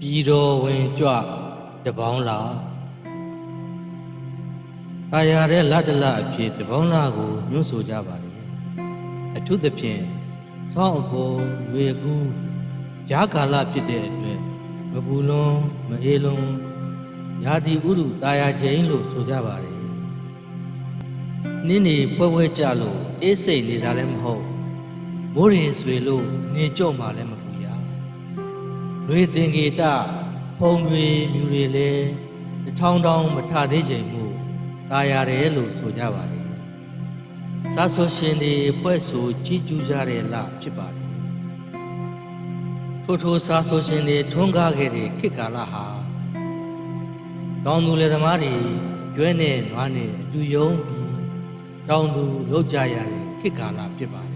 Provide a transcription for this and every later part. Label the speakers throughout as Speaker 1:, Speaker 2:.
Speaker 1: ပြည်တော်ဝင်ကြွတပေါင်းလာတာယာတဲ့လတ်တလအဖြစ်တပေါင်းလာကိုညွှန်းဆိုကြပါလေအထူးသဖြင့်စောင်းအကိုရွေကူဂျာကာလဖြစ်တဲ့အတွက်မပူလွန်မအေးလွန်ရာသီဥတုတာယာချိန်လို့ဆိုကြပါလေနင်းနေပွဲပွဲကြလို့အေးစိတ်နေတာလည်းမဟုတ်မိုးရင်ဆွေလို့အနေကြော့မှလည်းမပူရ လွေသင်္ကေတဖုံတွေမြူတွေလည်းတစ်ထောင်ထောင်မထသေးချိန်မှုตายရတယ်လို့ဆိုကြပါတယ်။စာဆိုရှင်တွေဖွဲ့ဆိုကြီးကျူးကြတဲ့လဖြစ်ပါတယ်။ထို့ထိုစာဆိုရှင်တွေထွန်းကားခဲ့တဲ့ခေတ်ကာလဟာတောင်သူလယ်သမားတွေကျွဲနဲ့နွားနဲ့အတူယုံပြီးတောင်သူလောက်ကြရတဲ့ခေတ်ကာလဖြစ်ပါတယ်။ ်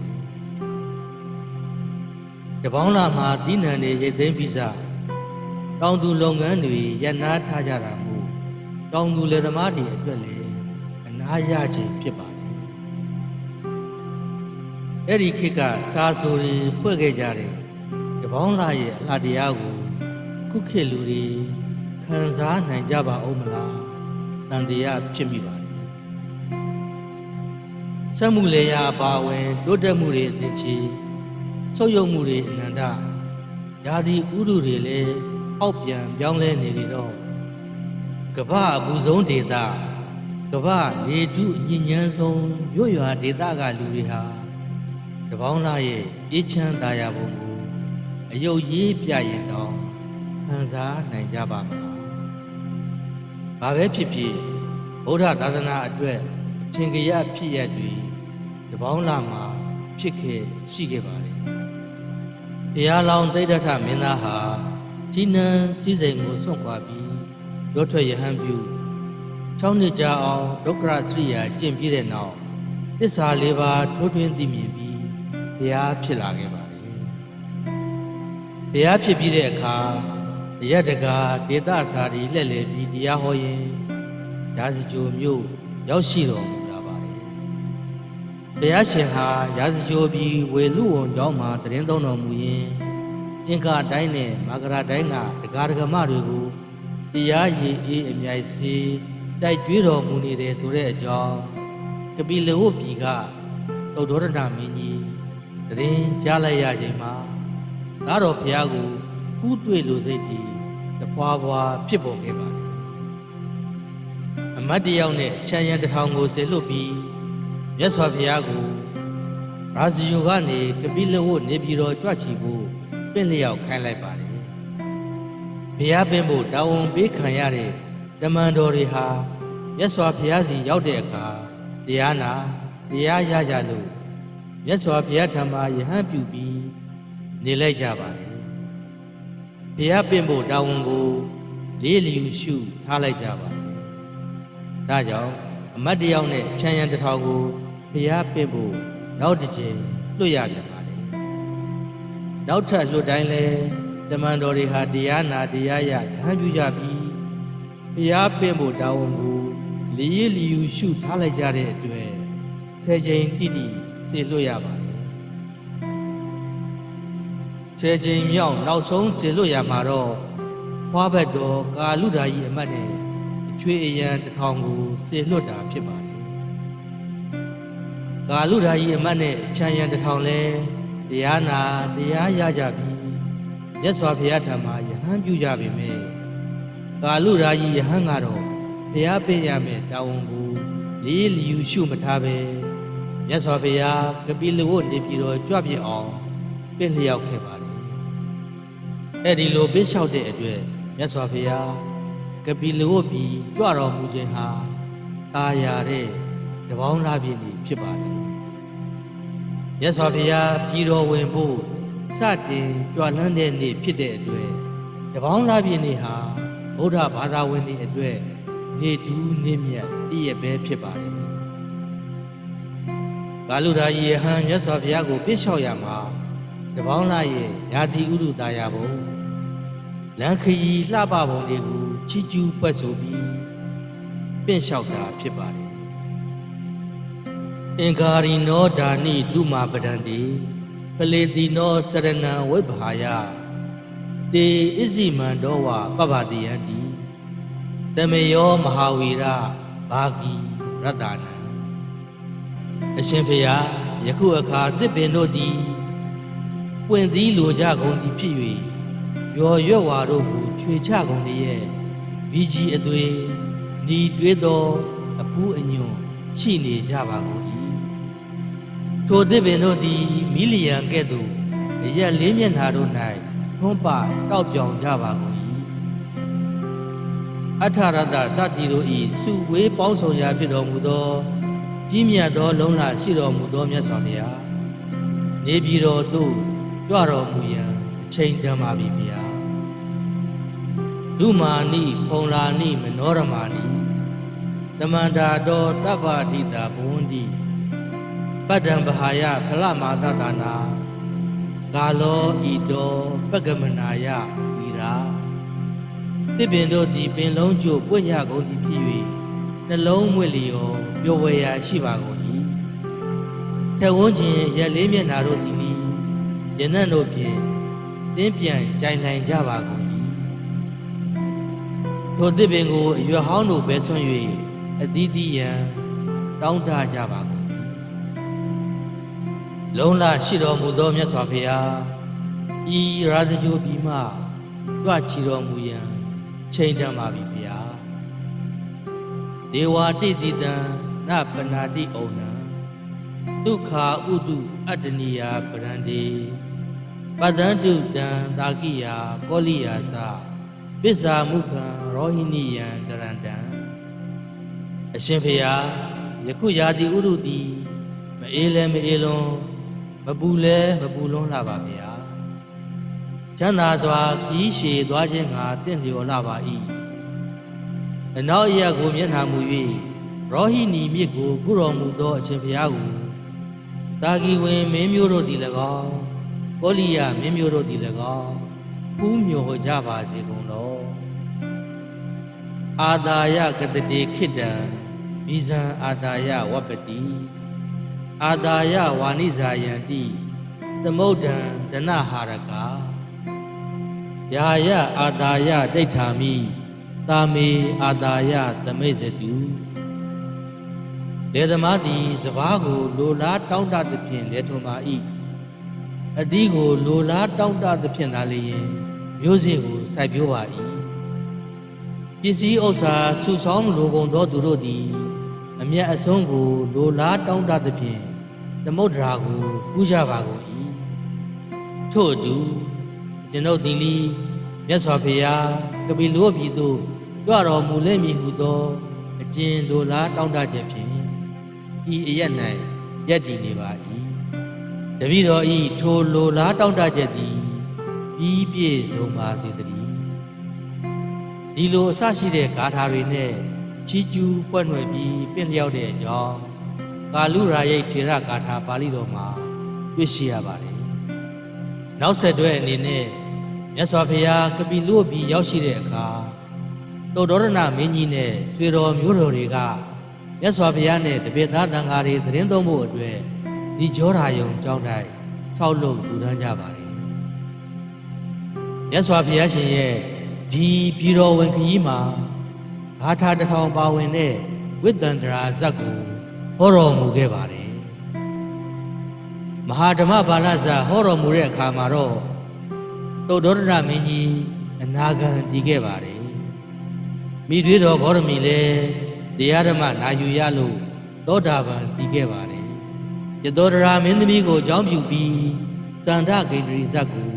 Speaker 1: တပေါင်းလာမှာတိနံနေရိတ်သိမ်းပြီးစားတောင်သူလုပ်ငန်းတွေရပ်နားထားကြတာမို့တောင်သူလယ်သမားတွေအတွက်လည်းအနာရခြင်းဖြစ်ပါတယ်အဲ့ဒီခေတ်ကစာဆိုတွေဖွဲ့ခဲ့ကြတယ်တပေါင်းလာရဲ့အလှတရားကိုခုခေတ်လူတွေခံစားနိုင်ကြပါဦးမလားတန်တရားဖြစ်မိပါတယ်စက်မှုလေယာအပါအဝင်တိုးတက်မှုတွေအသင်ချီ ဆုပ်ယုပ်မှုတွေအနန္တယာဒီဥဒုတွေလည်းအောက်ပြန်ပြောင်းလဲနေလေတော့ကမ္ဘာအပူဆုံးဒေသကမ္ဘာလေတုအညဉ့်ညမ်းဆုံးမြို့ရွာဒေသကလူတွေဟာတပေါင်းလားရဲ့အေးချမ်းသာယာပုံကိုအယုတ်ရေးပြရင်တော့ခံစားနိုင်ကြပါမလားဘာပဲဖြစ်ဖြစ်ဗုဒ္ဓသာသနာအတွက်အထင်ကရဖြစ်ရတွေတပေါင်းလားမှာဖြစ်ခဲ့ရှိခဲ့ပါတယ် ဘုရားလောင်တိဋ္ဌထမင်းသားဟာကြီးနန်းစည်းစိမ်ကိုစွန့်ခွာပြီးရောထွက်ယဟန်ပြု၆နှစ်ကြာအောင်ဒုက္ခရစရိယာကျင့်ပြီးတဲ့နောက်သစ္စာလေးပါးထိုးထွင်းသိမြင်ပြီးဘုရားဖြစ်လာခဲ့ပါတယ်ဘုရားဖြစ်ပြီးတဲ့အခါအရတတကာဒေသစာရီလှည့်လည်ပြီးတရားဟောရင်ရာဇဂျိုမြို့ရောက်ရှိတော်မူလာပါတယ် ဘုရားရှင်ဟာရာဇဂျိုပြည်ဝေလူဝန်ကျောင်းမှာတရင်သုံးတော်မူရင်းအင်္ဂါတိုင်းနဲ့မာဂရာတိုင်းကဒကာဒကမတွေကိုတရားရည်အေးအမြိုက်စီတိုက်ကြွေးတော်မူနေတယ်ဆိုတဲ့အကြောင်းကပိလဝတ်ပြည်ကသုဒ္ဓရဏမင်းကြီးတရင်ကြားလိုက်ရချိန်မှာသားတော်ဘုရားကိုကူးတွေ့လို့စိတ်ပြီးတပွားပွားဖြစ်ပေါ်ခဲ့ပါတယ်အမတ်တယောက်နဲ့ချမ်းရံတစ်ထောင်ကိုဆေလွတ်ပြီး မြတ်စွာဘုရားကိုရာဇီယိုကနေကပိလဝတ်နေပြည်တော်ကြွချီဖို့ပင့်လျောက်ခိုင်းလိုက်ပါတယ်။ဘုရားပင့်ဖို့တာဝန်ပေးခံရတဲ့တမန်တော်တွေဟာမြတ်စွာဘုရားစီရောက်တဲ့အခါတရားနာတရားရကြလို့မြတ်စွာဘုရားထံမှာယဟန်ပြုပြီးနေလိုက်ကြပါတယ်။ဘုရားပင့်ဖို့တာဝန်ကိုလေးလျူရှုထားလိုက်ကြပါတယ်။ဒါကြောင့်အမတ်တယောက်နဲ့ချမ်းရံတစ်ထောင်ကို ဘုရားပင့်ဖို့နောက်တစ်ချိန်လွတ်ရပြန်ပါလေ။နောက်ထပ်လွတ်တိုင်းလဲတမန်တော်တွေဟာတရားနာတရားရရဟန်းပြုကြပြီးဘုရားပင့်ဖို့တာဝန်ကိုလီရလီယူရှုထားလိုက်ကြတဲ့အတွက်ဆယ်ချိန်တိတိစေလွတ်ရပါလေ။ဆယ်ချိန်မြောက်နောက်ဆုံးစေလွတ်ရမှာတော့ဘွားဘက်တော်ကာလူဓာကြီးအမတ်နဲ့အချွေအရန်တစ်ထောင်ကိုစေလွတ်တာဖြစ်ပါတယ်။ ကာလူဓာကြီးအမတ်နဲ့ချမ်းရန်တစ်ထောင်လဲတရားနာတရားရကြပြီးမြတ်စွာဘုရားထံမှာယဟန်ပြုကြပေမယ့်ကာလူဓာကြီးယဟန်ကတော့ဘုရားပြင်ရမယ်တာဝန်ကိုလေးလျူရှုမထားပဲမြတ်စွာဘုရားကပိလဝတ်နေပြီးတော့ကြွပြစ်အောင်ပြင့်လျောက်ခဲ့ပါတယ်။အဲ့ဒီလိုပြစ်လျှောက်တဲ့အတွက်မြတ်စွာဘုရားကပိလဝတ်ပြီးကြွတော်မူခြင်းဟာတာယာတဲ့တပေါင်းလားပြည့်နေဖြစ်ပါတယ်။ မြတ်စွာဘုရားပြည်တော်ဝင်ဖို့စတင်ကြွလန်းတဲ့နေ့ဖြစ်တဲ့အတွက်တပေါင်းလားပြည့်နေဟာဗုဒ္ဓဘာသာဝင်တွေအတွက်နေတူးနေမြတ်တည့်ရပဲဖြစ်ပါတယ်။ကာလူဓာကြီးယဟန်မြတ်စွာဘုရားကိုပြစ်လျှောက်ရမှာတပေါင်းလားရဲ့ယာတိဥဒုတာယာဘုံလန်ခရီလှပပုံတွေကိုချီကျူးပွက်ဆိုပြီးပင့်လျှောက်တာဖြစ်ပါတယ် အင်္ဂါရီနောဒါနိဒုမာပဒံတိပလေတိနောစရဏံဝိဘဟာယတေဣဇိမန္တောဝပပ္ပတိယံတိတမေယောမဟာဝီရဘာဂီရတနံအရှင်ဖေယယခုအခါတစ်ပင်တို့သည်ပွင့်သီးလိုကြကုန်သည်ဖြစ်၍ရောရွက်ဝါတို့ကိုချွေချကုန်သည်ရဲ့ဘီကြီးအသွေးဤတွေးသောအပူးအညွန့်ရှိနေကြပါကုန်၏ ထိုတစ်ပင်တို့သည်မီလီယံကဲ့သို့အရက်လေးမျက်နှာတို့၌ထွန်းပတောက်ပြောင်ကြပါကုန်၏အထာရတသတိတို့၏စုဝေးပေါင်းဆောင်ရာဖြစ်တော်မူသောကြီးမြတ်သောလုံးလာရှိတော်မူသောမြတ်စွာဘုရားနေပြည်တော်သို့ကြွတော်မူရန်အချိန်တန်ပါပြီဗျာဒုမာနိပုံလာနိမနောရမာနိတမန္တာတော်တဗ္ဗတိတာဘဝန္တိ ပတ္တံဘဟာယဖလမာသတနာကာလောဤတောပက္ကမနာယဤရာတစ်ပင်တို့သည်ပင်လုံးကျို့ပွင့်ညကုန်သည်ဖြစ်၍နှလုံးမွေလျော်ပျော်ဝေရာရှိပါကုန်၏ထက်ဝန်းခြင်းရက်လေးမျက်နာတို့သည်လီယနံ့တို့ဖြင့်တင်းပြန်ကြိုင်နိုင်ကြပါကုန်၏ထိုတစ်ပင်ကိုအရွယ်ဟောင်းတို့ပဲဆွံ့၍အသီးသီးရန်တောင်းတကြပါကုန်၏ လုံးလာရှိတော်မူသောမြတ်စွာဘုရားဤရာဇဂိုပြည်မှကြွချီတော်မူရန်ချိန်တန်ပါပြီဘုရားဒေဝတိတိတံနပနာတိဩနံဒုက္ခဥတုအတ္တနိယပရန္တိပတ္တန္တုတံတာကိယာကောလိယာသပစ္စာမုခံရောဟိနိယံတရန္တံအရှင်ဖေယယခုရာတိဥရုတိမအေးလဲမအေးလွန် မပူလဲမပူလွန်းလှပါဗျာချမ်းသာစွာခီးရှည်သွားခြင်းငါတင့်လျော်လှပါ၏အနောက်အရက်ကိုမျက်နှာမူ၍ရောဟိနီမြစ်ကိုကုတော်မူသောအရှင်ဘုရားကိုတာဂီဝင်မင်းမျိုးတို့သည်၎င်းကောလိယမင်းမျိုးတို့သည်၎င်းဖူးမြော်ကြပါစေကုန်သောအာတာယကတတိခိတံမိဇံအာတာယဝပ္ပတိ အာတာယဝါနိဇာယံတိသမုဒ္ဒံဒနဟာရကာယာယအာတာယဒိဋ္ဌာမိတာမေအာတာယသမိတ်တုလေသမားသည်စပားကိုလိုလားတောင်းတသဖြင့်လေထုံပါ၏အသီးကိုလိုလားတောင်းတသဖြင့်သာလျင်မျိုးစေ့ကိုစိုက်ပျိုးပါ၏ပစ္စည်းဥစ္စာစုဆောင်းလိုကုန်သောသူတို့သည် အမျက်အဆုံးကိုလိုလားတောင်းတသဖြင့် သမုဒ္ဒရာကိုပူးကြပါကုန်၏ထို့အတူကျွန်ုပ်သည်လီမြတ်စွာဘုရားကပိလောပြည်သို့ကြွတော်မူလိမ့်မည်ဟုသောအကျဉ်လိုလားတောင်းတချက်ဖြင့်ဤအရက်၌ရက်တည်နေပါ၏တပည့်တော်ဤထိုလိုလားတောင်းတချက်သည်ပြီးပြည့်စုံပါစေတည်းဒီလိုအဆရှိတဲ့ဂါထာတွေနဲ့ချီးကျူးပွက်နွယ်ပြီးပြင့်လျောက်တဲ့အကြောင်း ကာလုရာယိတ်ထေရဂါထာပါဠိတော်မှာတွေ့ရှိရပါတယ်နောက်ဆက်တွဲအနေနဲ့မြတ်စွာဘုရားကပိလုပြည်ရောက်ရှိတဲ့အခါတောဒေါရဏမင်းကြီးနဲ့ဆွေတော်မျိုးတော်တွေကမြတ်စွာဘုရားနဲ့တပည့်သားတန်ဃာတွေသတင်းသုံးဖို့အတွက်ဒီကြောရာယုံကြောင်းတိုင်းဆောက်လုပ်လူတန်းကြပါတယ်မြတ်စွာဘုရားရှင်ရဲ့ဒီပြည်တော်ဝင်ခကြီးမှာဂါထာတစ်ထောင်ပါဝင်တဲ့ဝိတ္တန္တရာဇတ်ကို ဟောတော်မူခဲ့ပါတယ်မဟာဓမ္မဘာလဇတ်ဟောတော်မူတဲ့အခါမှာတော့တုတ်တော်ရမင်းကြီးအနာဂံတည်ခဲ့ပါတယ်မိတွေးတော်ဂေါရမီလည်းတရားဓမ္မနာယူရလို့သောတာပန်တည်ခဲ့ပါတယ်ယသောဒရာမင်းသမီးကိုကြောင်းပြူပြီးစန္ဒဂိန္ဒရီဇတ်ကို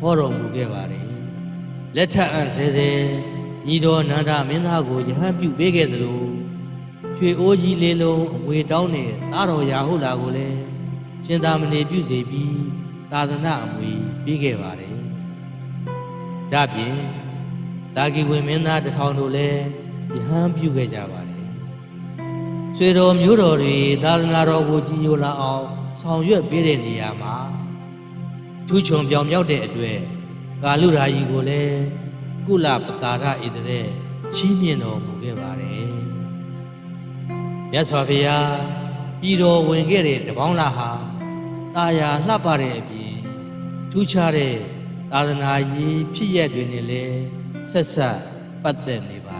Speaker 1: ဟောတော်မူခဲ့ပါတယ်လက်ထပ်အံ့ဆဲဆဲညီတော်နန္ဒမင်းသားကိုယဟန်ပြုပေးခဲ့သလို ရွှေအိုးကြီးလေးလုံးအမွေတောင်းတဲ့သားတော်ရာဟုတ်လာကိုလည်းရှင်သာမဏေပြုစေပြီးသာသနာအမွေပေးခဲ့ပါတယ်။ဒါပြင်တာဂီဝင်မင်းသားတစ်ထောင်တို့လည်းယဟန်ပြုခဲ့ကြပါတယ်။ဆွေတော်မျိုးတော်တွေသာသနာတော်ကိုကြီးညိုလာအောင်ဆောင်ရွက်ပေးတဲ့နေရာမှာထူးချွန်ပြောင်မြောက်တဲ့အတွက်ကာလုရာကြီးကိုလည်းကုလပတာရဣတတဲ့ချီးမြှင့်တော်မူခဲ့ပါတယ်။ မြတ်စွာဘုရားပြည်တော်ဝင်ခဲ့တဲ့တပေါင်းလာဟာတာယာလှပတဲ့အပြင်ထူးခြားတဲ့သာသနာရေးဖြစ်ရက်တွေနဲ့လည်းဆက်ဆက်ပတ်သက်နေပါတယ်